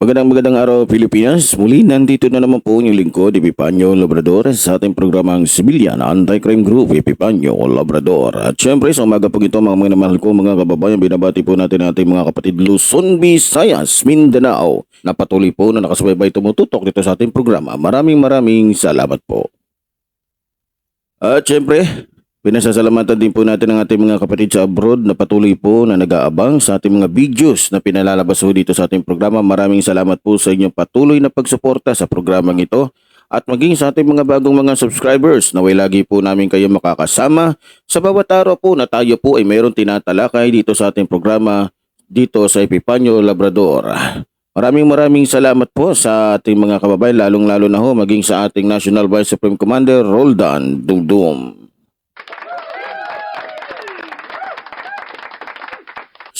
Magandang magandang araw Pilipinas. Muli nandito na naman po yung lingkod Epipanyo Labrador sa ating programang Civilian Anti-Crime Group Epipanyo Labrador. At syempre sa umaga po ito mga mga mahal ko mga kababayan binabati po natin ating mga kapatid Luzon, Visayas, Mindanao na patuloy po na nakasubaybay tumututok dito sa ating programa. Maraming maraming salamat po. At syempre, Pinasasalamatan din po natin ang ating mga kapatid sa abroad na patuloy po na nag-aabang sa ating mga videos na pinalalabas po dito sa ating programa. Maraming salamat po sa inyong patuloy na pagsuporta sa programang ito at maging sa ating mga bagong mga subscribers na way lagi po namin kayo makakasama sa bawat araw po na tayo po ay mayroong tinatalakay dito sa ating programa dito sa Epipanyo Labrador. Maraming maraming salamat po sa ating mga kababayan lalong lalo na ho maging sa ating National Vice Supreme Commander Roldan Dugdum.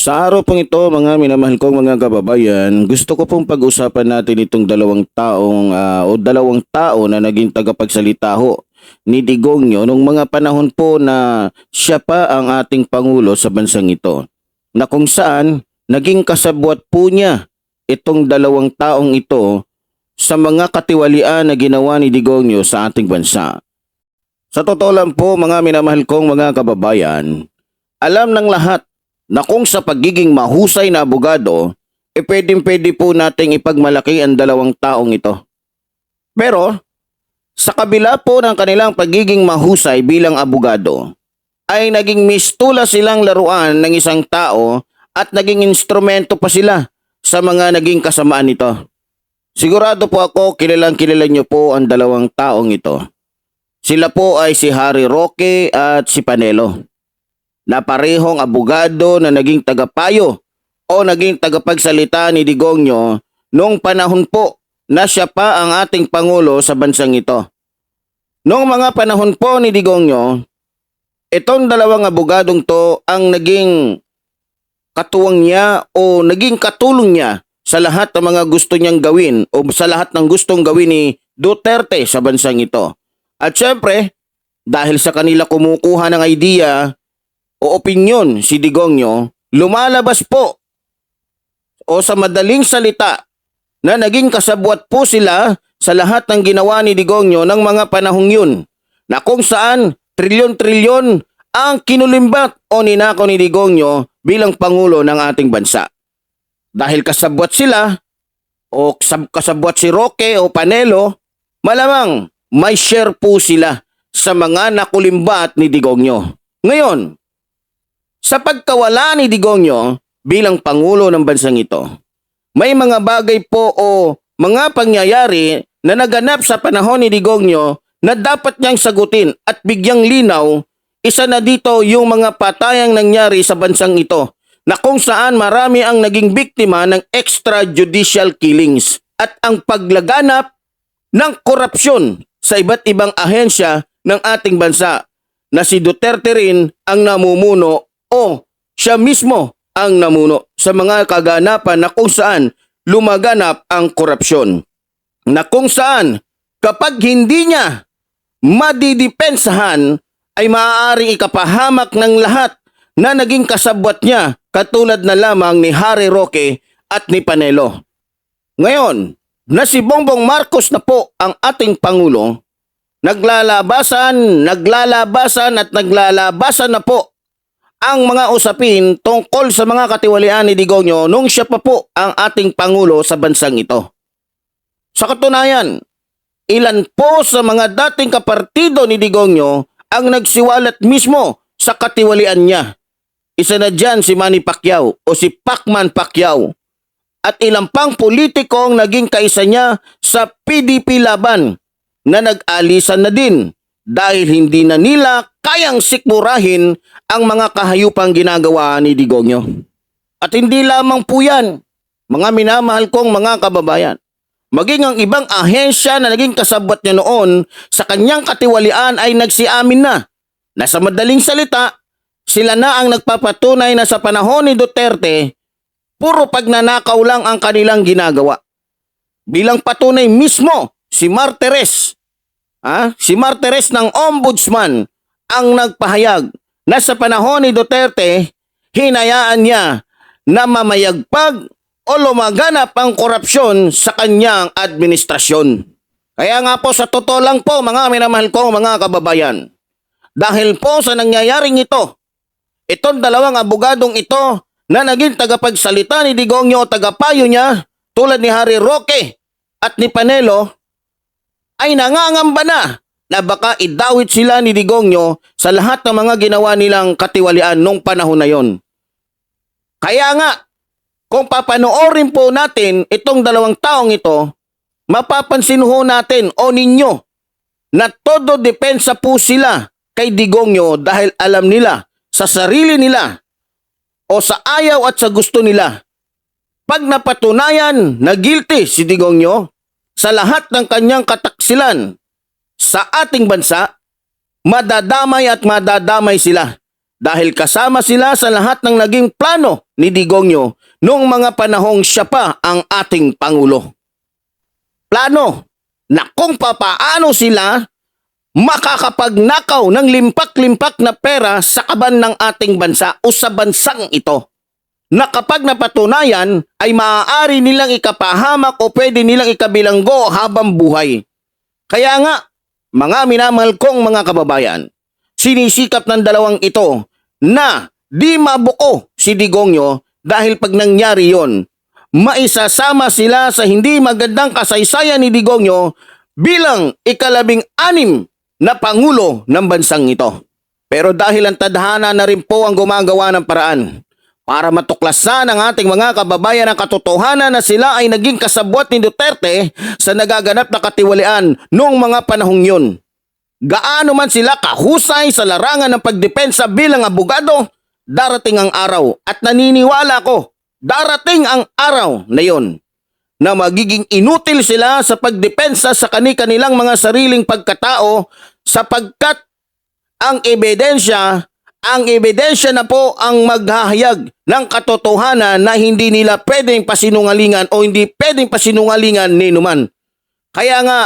Sa araw pong ito, mga minamahal kong mga kababayan, gusto ko pong pag-usapan natin itong dalawang taong ah, o dalawang tao na naging tagapagsalita ho ni Digongyo nung mga panahon po na siya pa ang ating Pangulo sa bansang ito. Na kung saan, naging kasabwat po niya itong dalawang taong ito sa mga katiwalian na ginawa ni Digongyo sa ating bansa. Sa totoo lang po mga minamahal kong mga kababayan, alam ng lahat na kung sa pagiging mahusay na abogado, e pwedeng pwede po nating ipagmalaki ang dalawang taong ito. Pero, sa kabila po ng kanilang pagiging mahusay bilang abogado, ay naging mistula silang laruan ng isang tao at naging instrumento pa sila sa mga naging kasamaan nito. Sigurado po ako kilalang kilala niyo po ang dalawang taong ito. Sila po ay si Harry Roque at si Panelo na parehong abogado na naging tagapayo o naging tagapagsalita ni Digongyo noong panahon po na siya pa ang ating Pangulo sa bansang ito. Noong mga panahon po ni Digongyo, itong dalawang abogadong to ang naging katuwang niya o naging katulong niya sa lahat ng mga gusto niyang gawin o sa lahat ng gustong gawin ni Duterte sa bansang ito. At syempre, dahil sa kanila kumukuha ng idea o opinyon si Digongyo, lumalabas po o sa madaling salita na naging kasabwat po sila sa lahat ng ginawa ni Digongyo ng mga panahong yun na kung saan trilyon-trilyon ang kinulimbat o ninako ni Digongyo bilang Pangulo ng ating bansa. Dahil kasabwat sila o kasab- kasabwat si Roque o Panelo, malamang may share po sila sa mga nakulimbat ni Digongyo. Ngayon, sa pagkawala ni Digongyo bilang Pangulo ng bansang ito, may mga bagay po o mga pangyayari na naganap sa panahon ni Digongyo na dapat niyang sagutin at bigyang linaw, isa na dito yung mga patayang nangyari sa bansang ito na kung saan marami ang naging biktima ng extrajudicial killings at ang paglaganap ng korupsyon sa iba't ibang ahensya ng ating bansa na si Duterte rin ang namumuno siya mismo ang namuno sa mga kaganapan na kung saan lumaganap ang korupsyon. Na kung saan kapag hindi niya madidepensahan ay maaaring ikapahamak ng lahat na naging kasabwat niya katulad na lamang ni Harry Roque at ni Panelo. Ngayon, na si Bongbong Marcos na po ang ating Pangulo, naglalabasan, naglalabasan at naglalabasan na po ang mga usapin tungkol sa mga katiwalian ni Digongyo nung siya pa po ang ating Pangulo sa bansang ito. Sa katunayan, ilan po sa mga dating kapartido ni Digongyo ang nagsiwalat mismo sa katiwalian niya. Isa na dyan si Manny Pacquiao o si Pacman Pacquiao at ilang pang politikong naging kaisa niya sa PDP laban na nag-alisan na din dahil hindi na nila kayang sikmurahin ang mga kahayupang ginagawa ni Digongyo. At hindi lamang po yan, mga minamahal kong mga kababayan. maging ang ibang ahensya na naging kasabot niya noon sa kanyang katiwalian ay nagsiamin na. Na sa madaling salita, sila na ang nagpapatunay na sa panahon ni Duterte, puro pagnanakaw lang ang kanilang ginagawa. Bilang patunay mismo, si Martires, ah, si Martires ng Ombudsman ang nagpahayag na sa panahon ni Duterte, hinayaan niya na mamayagpag o lumaganap ang korupsyon sa kanyang administrasyon. Kaya nga po sa totoo lang po mga minamahal ko mga kababayan, dahil po sa nangyayaring ito, itong dalawang abogadong ito na naging tagapagsalita ni Digongyo o tagapayo niya tulad ni Harry Roque at ni Panelo ay nangangamba na na baka idawit sila ni Digongyo sa lahat ng mga ginawa nilang katiwalian nung panahon na yon. Kaya nga, kung papanoorin po natin itong dalawang taong ito, mapapansin ho natin o ninyo na todo depensa po sila kay Digongyo dahil alam nila sa sarili nila o sa ayaw at sa gusto nila. Pag napatunayan na guilty si Digongyo sa lahat ng kanyang kataksilan sa ating bansa, madadamay at madadamay sila dahil kasama sila sa lahat ng naging plano ni Digongyo noong mga panahong siya pa ang ating Pangulo. Plano na kung papaano sila makakapagnakaw ng limpak-limpak na pera sa kaban ng ating bansa o sa bansang ito na kapag napatunayan ay maaari nilang ikapahamak o pwede nilang ikabilanggo habang buhay. Kaya nga, mga minamahal kong mga kababayan, sinisikap ng dalawang ito na di mabuko si Digongyo dahil pag nangyari yon, maisasama sila sa hindi magandang kasaysayan ni Digongyo bilang ikalabing anim na pangulo ng bansang ito. Pero dahil ang tadhana na rin po ang gumagawa ng paraan para matuklasan ng ating mga kababayan ang katotohanan na sila ay naging kasabwat ni Duterte sa nagaganap na katiwalian noong mga panahong yun. Gaano man sila kahusay sa larangan ng pagdepensa bilang abogado, darating ang araw at naniniwala ko, darating ang araw na yon na magiging inutil sila sa pagdepensa sa kani-kanilang mga sariling pagkatao sapagkat ang ebidensya, ang ebidensya na po ang maghahayag ng katotohanan na hindi nila pwedeng pasinungalingan o hindi pwedeng pasinungalingan ni numan. Kaya nga,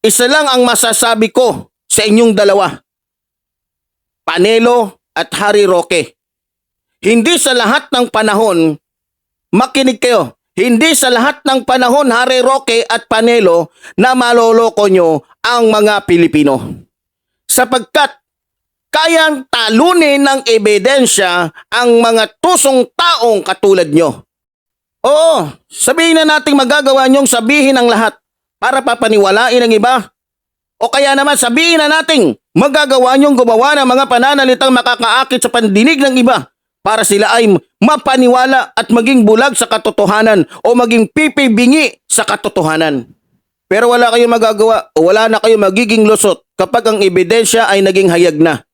isa lang ang masasabi ko sa inyong dalawa. Panelo at Harry Roque. Hindi sa lahat ng panahon, makinig kayo, hindi sa lahat ng panahon Harry Roque at Panelo na maloloko nyo ang mga Pilipino. Sapagkat kayang talunin ng ebidensya ang mga tusong taong katulad nyo. Oo, sabihin na nating magagawa nyong sabihin ang lahat para papaniwalain ang iba. O kaya naman sabihin na nating magagawa nyong gumawa ng mga pananalitang makakaakit sa pandinig ng iba para sila ay mapaniwala at maging bulag sa katotohanan o maging pipibingi sa katotohanan. Pero wala kayong magagawa o wala na kayong magiging lusot kapag ang ebidensya ay naging hayag na.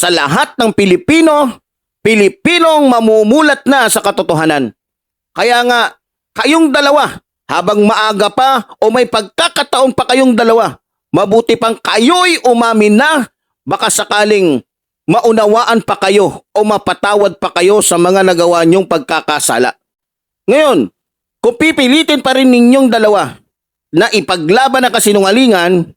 Sa lahat ng Pilipino, Pilipinong mamumulat na sa katotohanan. Kaya nga, kayong dalawa, habang maaga pa o may pagkakataon pa kayong dalawa, mabuti pang kayo'y umamin na, baka sakaling maunawaan pa kayo o mapatawad pa kayo sa mga nagawa niyong pagkakasala. Ngayon, kung pipilitin pa rin ninyong dalawa na ipaglaban ang kasinungalingan,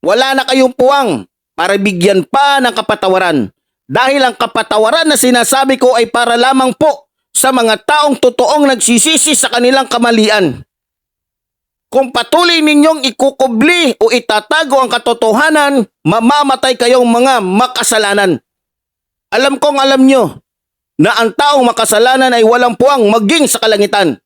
wala na kayong puwang para bigyan pa ng kapatawaran. Dahil ang kapatawaran na sinasabi ko ay para lamang po sa mga taong totoong nagsisisi sa kanilang kamalian. Kung patuloy ninyong ikukubli o itatago ang katotohanan, mamamatay kayong mga makasalanan. Alam kong alam nyo na ang taong makasalanan ay walang puwang maging sa kalangitan.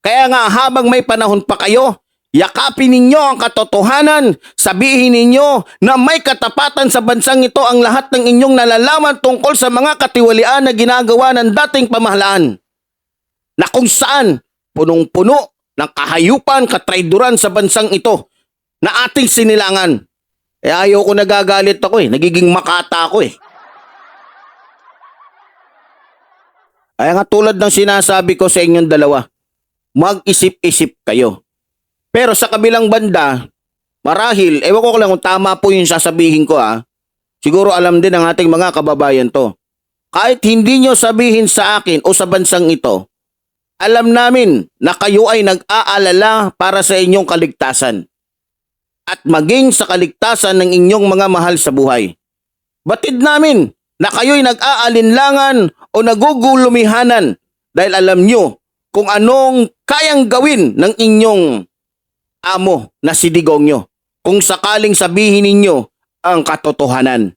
Kaya nga habang may panahon pa kayo, yakapin ninyo ang katotohanan, sabihin ninyo na may katapatan sa bansang ito ang lahat ng inyong nalalaman tungkol sa mga katiwalian na ginagawa ng dating pamahalaan. Na kung saan punong-puno ng kahayupan, katrayduran sa bansang ito na ating sinilangan. Eh ayaw nagagalit ako eh, nagiging makata ako eh. Kaya nga tulad ng sinasabi ko sa inyong dalawa, mag-isip-isip kayo. Pero sa kabilang banda, marahil, ewan ko lang kung tama po yung sasabihin ko ah. Siguro alam din ng ating mga kababayan to. Kahit hindi nyo sabihin sa akin o sa bansang ito, alam namin na kayo ay nag-aalala para sa inyong kaligtasan at maging sa kaligtasan ng inyong mga mahal sa buhay. Batid namin na kayo'y nag-aalinlangan o nagugulumihanan dahil alam nyo kung anong kayang gawin ng inyong amo na si Digongyo kung sakaling sabihin ninyo ang katotohanan.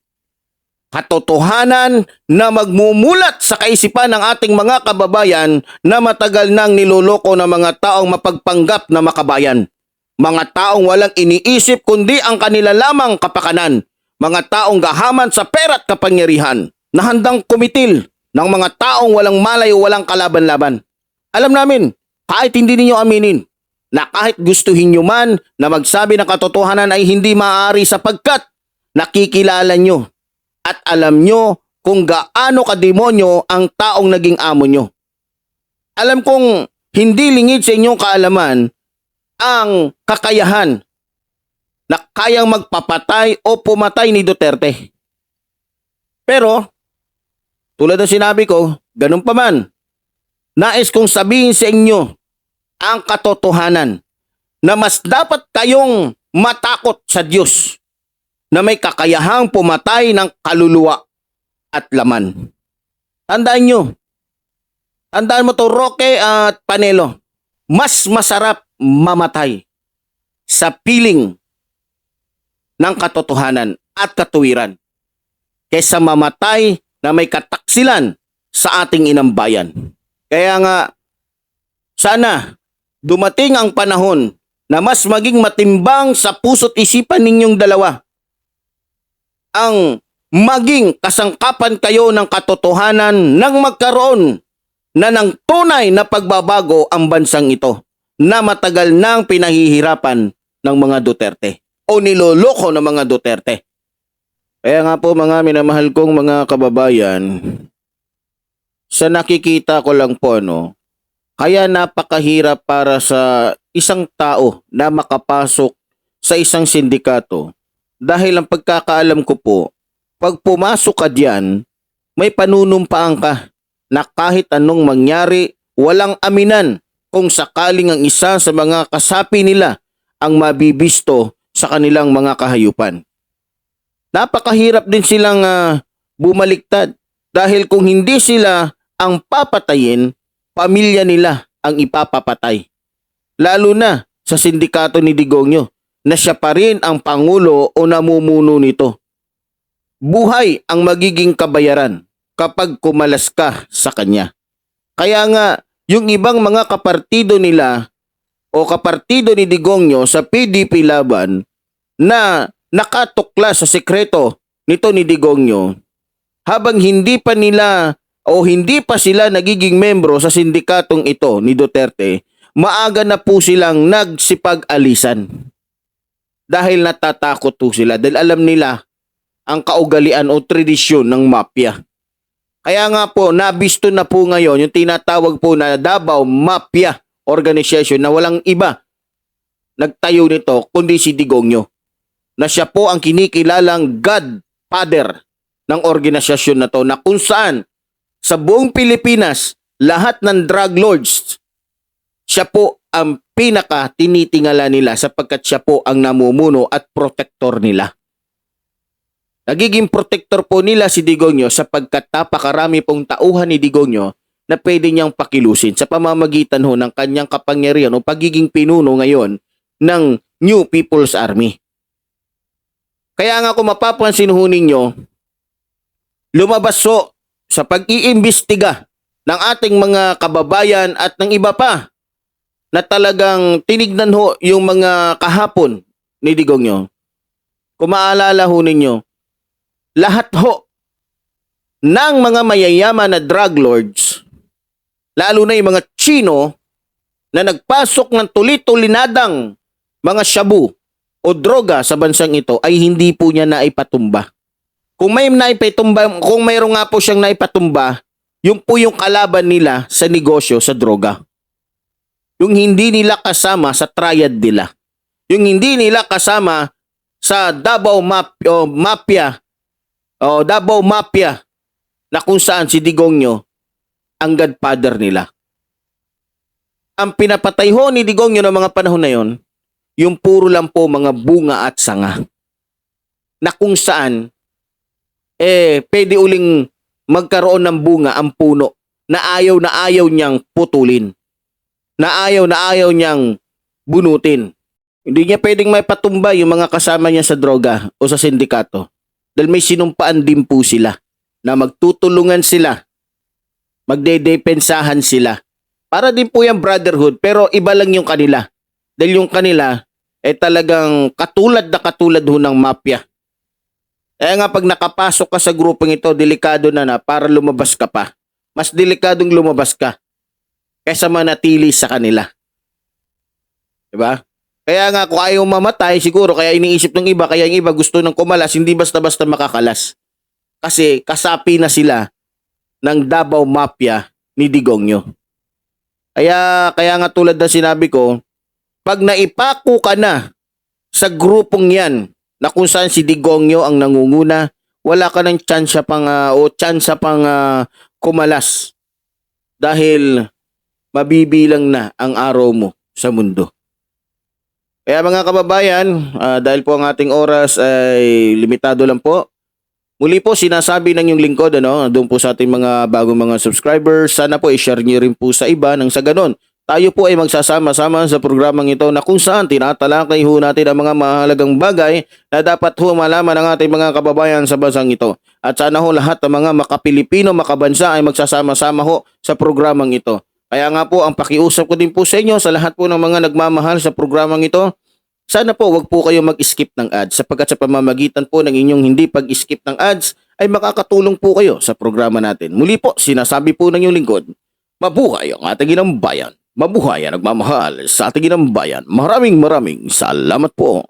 Katotohanan na magmumulat sa kaisipan ng ating mga kababayan na matagal nang niloloko ng mga taong mapagpanggap na makabayan. Mga taong walang iniisip kundi ang kanila lamang kapakanan. Mga taong gahaman sa pera't kapangyarihan na handang kumitil ng mga taong walang malay o walang kalaban-laban. Alam namin, kahit hindi ninyo aminin, na kahit gustuhin nyo man na magsabi ng katotohanan ay hindi maaari sapagkat nakikilala nyo at alam nyo kung gaano kademonyo ang taong naging amo nyo. Alam kong hindi lingid sa inyong kaalaman ang kakayahan na kayang magpapatay o pumatay ni Duterte. Pero, tulad ng sinabi ko, ganun pa man, nais kong sabihin sa inyo ang katotohanan na mas dapat kayong matakot sa Diyos na may kakayahang pumatay ng kaluluwa at laman. Tandaan nyo, tandaan mo to Roque at Panelo, mas masarap mamatay sa piling ng katotohanan at katuwiran kaysa mamatay na may kataksilan sa ating inang bayan. Kaya nga, sana dumating ang panahon na mas maging matimbang sa puso't isipan ninyong dalawa ang maging kasangkapan kayo ng katotohanan nang magkaroon na ng tunay na pagbabago ang bansang ito na matagal nang pinahihirapan ng mga Duterte o niloloko ng mga Duterte. Kaya nga po mga minamahal kong mga kababayan, sa nakikita ko lang po no, kaya napakahirap para sa isang tao na makapasok sa isang sindikato dahil ang pagkakaalam ko po, pag pumasok ka diyan, may panunumpaan ka na kahit anong mangyari, walang aminan kung sakaling ang isa sa mga kasapi nila ang mabibisto sa kanilang mga kahayupan. Napakahirap din silang ah, bumaliktad dahil kung hindi sila ang papatayin, pamilya nila ang ipapapatay. Lalo na sa sindikato ni Digongyo na siya pa rin ang pangulo o namumuno nito. Buhay ang magiging kabayaran kapag kumalas ka sa kanya. Kaya nga, yung ibang mga kapartido nila o kapartido ni Digongyo sa PDP laban na nakatukla sa sekreto nito ni Digongyo habang hindi pa nila o hindi pa sila nagiging membro sa sindikatong ito ni Duterte, maaga na po silang nagsipag-alisan. Dahil natatakot po sila dahil alam nila ang kaugalian o tradisyon ng mafia. Kaya nga po, nabisto na po ngayon yung tinatawag po na Davao Mafia Organization na walang iba nagtayo nito kundi si Digongyo na siya po ang kinikilalang godfather ng organisasyon na to na kung saan sa buong Pilipinas lahat ng drug lords siya po ang pinaka tinitingala nila sapagkat siya po ang namumuno at protector nila. Nagiging protector po nila si Digongyo sapagkat napakarami pong tauhan ni Digongyo na pwede niyang pakilusin sa pamamagitan ho ng kanyang kapangyarihan o pagiging pinuno ngayon ng New People's Army. Kaya nga kung mapapansin ho ninyo, lumabas ho sa pag-iimbestiga ng ating mga kababayan at ng iba pa na talagang tinignan ho yung mga kahapon ni Digongyo. Kung maalala ho ninyo, lahat ho ng mga mayayaman na drug lords, lalo na yung mga Chino na nagpasok ng tulit-tulinadang mga shabu o droga sa bansang ito ay hindi po niya naipatumba. Kung may naipatumba, kung mayroong nga po siyang naipatumba, yung po yung kalaban nila sa negosyo sa droga. Yung hindi nila kasama sa triad nila. Yung hindi nila kasama sa Davao Map o Mafia o Davao Mafia na kung saan si Digongyo ang godfather nila. Ang pinapatay ho ni Digongyo ng mga panahon na yon, yung puro lang po mga bunga at sanga. Na kung saan, eh, pwede uling magkaroon ng bunga ang puno na ayaw na ayaw niyang putulin. Na ayaw na ayaw niyang bunutin. Hindi niya pwedeng may patumbay yung mga kasama niya sa droga o sa sindikato. Dahil may sinumpaan din po sila na magtutulungan sila. Magdedepensahan sila. Para din po yung brotherhood pero iba lang yung kanila. Dahil yung kanila ay talagang katulad na katulad ho ng mafia. Kaya nga pag nakapasok ka sa grupong ito, delikado na na para lumabas ka pa. Mas delikadong lumabas ka kaysa manatili sa kanila. Diba? Kaya nga kung ayaw mamatay, siguro kaya iniisip ng iba, kaya yung iba gusto ng kumalas, hindi basta-basta makakalas. Kasi kasapi na sila ng Davao Mafia ni Digongyo. Kaya, kaya nga tulad na sinabi ko, pag naipako ka na sa grupong yan, na kung saan si Digongyo ang nangunguna, wala ka ng tsansa pang ah, o tsansa pang ah, kumalas dahil mabibilang na ang araw mo sa mundo. Kaya mga kababayan, ah, dahil po ang ating oras ay limitado lang po, muli po sinasabi ng yung lingkod, ano, doon po sa ating mga bagong mga subscribers, sana po i-share nyo rin po sa iba nang sa ganon. Tayo po ay magsasama-sama sa programang ito na kung saan tinatalakay ho natin ang mga mahalagang bagay na dapat ho malaman ng ating mga kababayan sa bansang ito. At sana ho lahat ng mga makapilipino, makabansa ay magsasama-sama ho sa programang ito. Kaya nga po, ang pakiusap ko din po sa inyo, sa lahat po ng mga nagmamahal sa programang ito, sana po wag po kayo mag-skip ng ads sapagkat sa pamamagitan po ng inyong hindi pag-skip ng ads ay makakatulong po kayo sa programa natin. Muli po, sinasabi po ng inyong lingkod, mabuhay ang ating inang bayan. Mabuhay ang nagmamahal sa ating inang bayan. Maraming maraming salamat po.